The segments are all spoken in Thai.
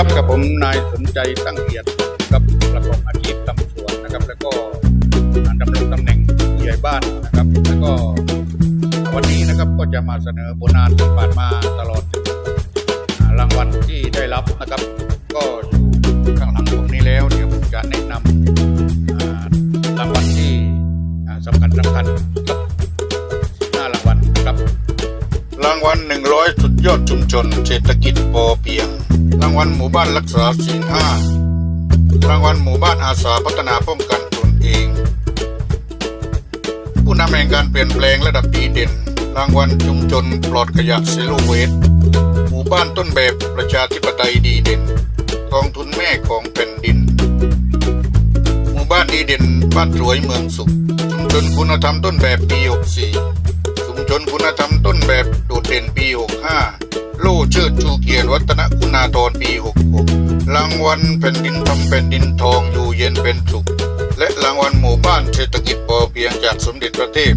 ครับกับผมนายสนใจตั้งเอียดกับประกอบอาชีพทำสวนนะครับ แล้วก็ดำรงตำแหน่งผู้ใหญ่บ้านนะครับ แล้วก็วันนี้นะครับก็จะมาเสนอผลงานที่ผ่านมาตลอดรางวัลที่ได้รับนะครับ ก็อยู่ข้างหลังผมนี้แล้วเดี๋ยวผมจะแนะนำรางวัลที่สำคัญสำคัญครับ รางวัล 100 สุดยอดชุมชน เศรษฐกิจพอเพียง รางวัลหมู่บ้านรักษาศีลห้ารางวัลหมู่บ้านอาสาพัฒนาป้องกันตนเอง ผู้นำแห่งการเปลี่ยนแปลงระดับดีเด่น รางวัลชุมชนปลอดขยะเซโลเวสหมู่บ้านต้นแบบประชาธิปไตยดีเด่นกองทุนแม่ของแผ่นดิน หมู่บ้านดีเด่น บ้านสวยเมืองสุขชุมชนคุณธรรมต้นแบบปี64 ชนคุณธรรมต้นแบบโดดเด่นปี 65 โล่เชิดชูเกียรติวัฒนคุณาธรปี 66 รางวัลแผ่นดินทำแผ่นดินทองอยู่เย็นเป็นสุข และรางวัลหมู่บ้านเศรษฐกิจพอเพียงจากสมเด็จพระเทพ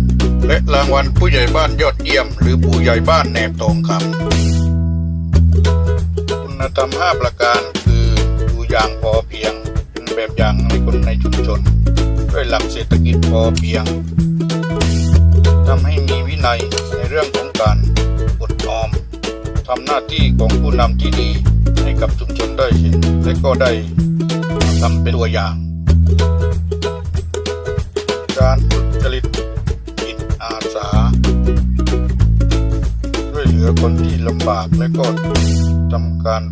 และรางวัลผู้ใหญ่บ้านยอดเยี่ยม หรือผู้ใหญ่บ้านแหนบทองคำคุณธรรม 5 ประการคืออยู่อย่างพอเพียงเป็นแบบอย่างให้คนในชุมชน ด้วยหลักเศรษฐกิจพอเพียง ทำให้มีวินัยในเรื่องของการอดออมทำหน้าที่ของผู้นำที่ดีให้กับชุมชนได้เห็นและก็ได้ทำเป็นตัวอย่าง การฝึกจริตจิตอาสาช่วยเหลือคนที่ลำบากและก็ทำการ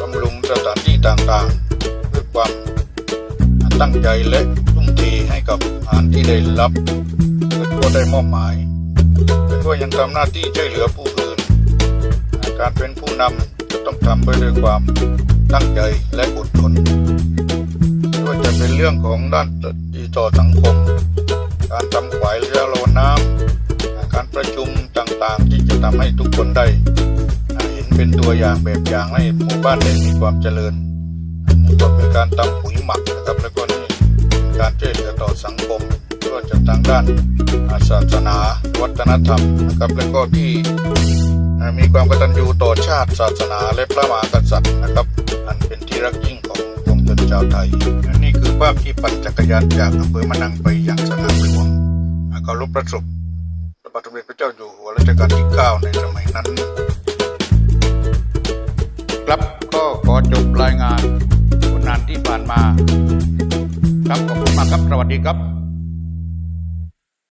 บำรุงสถานที่ต่างๆ ด้วยความตั้งใจและทุ่มเทให้กับงานที่ได้รับ ก็ได้มอบหมายแต่ก็ยังทำหน้าที่ช่วยเหลือผู้อื่น การเป็นผู้นำจะต้องทำไปด้วยความตั้งใจและอดทนไม่ว่าจะเป็นเรื่องของด้านดีต่อสังคม การทำขวายเรือโลน้ำการประชุมต่างๆ ที่จะทำให้ทุกคนได้เห็นเป็นตัวอย่างแบบอย่างให้หมู่บ้านได้มีความเจริญนี่ก็เป็นการทำปุ๋ยหมักนะครับแล้วก็นี่การช่วยเหลือต่อสังคม ก็จะทางด้านศาสนาวัฒนธรรมนะครับแล้วก็ที่มีความกตัญญูต่อชาติศาสนาและพระมหากษัตริย์นะครับ อันเป็นที่รักยิ่งของปวงชนชาวไทย นี่คือภาพที่ปั่นจักรยานจากอำเภอมะนังไปยังสนามหลวงเคารพพระศพพระบาทสมเด็จพระเจ้าอยู่หัวรัชกาลที่ 9 ในสมัยนั้น ครับก็ขอจบรายงานผลงานที่ผ่านมา ครับขอบคุณมากครับสวัสดีครับ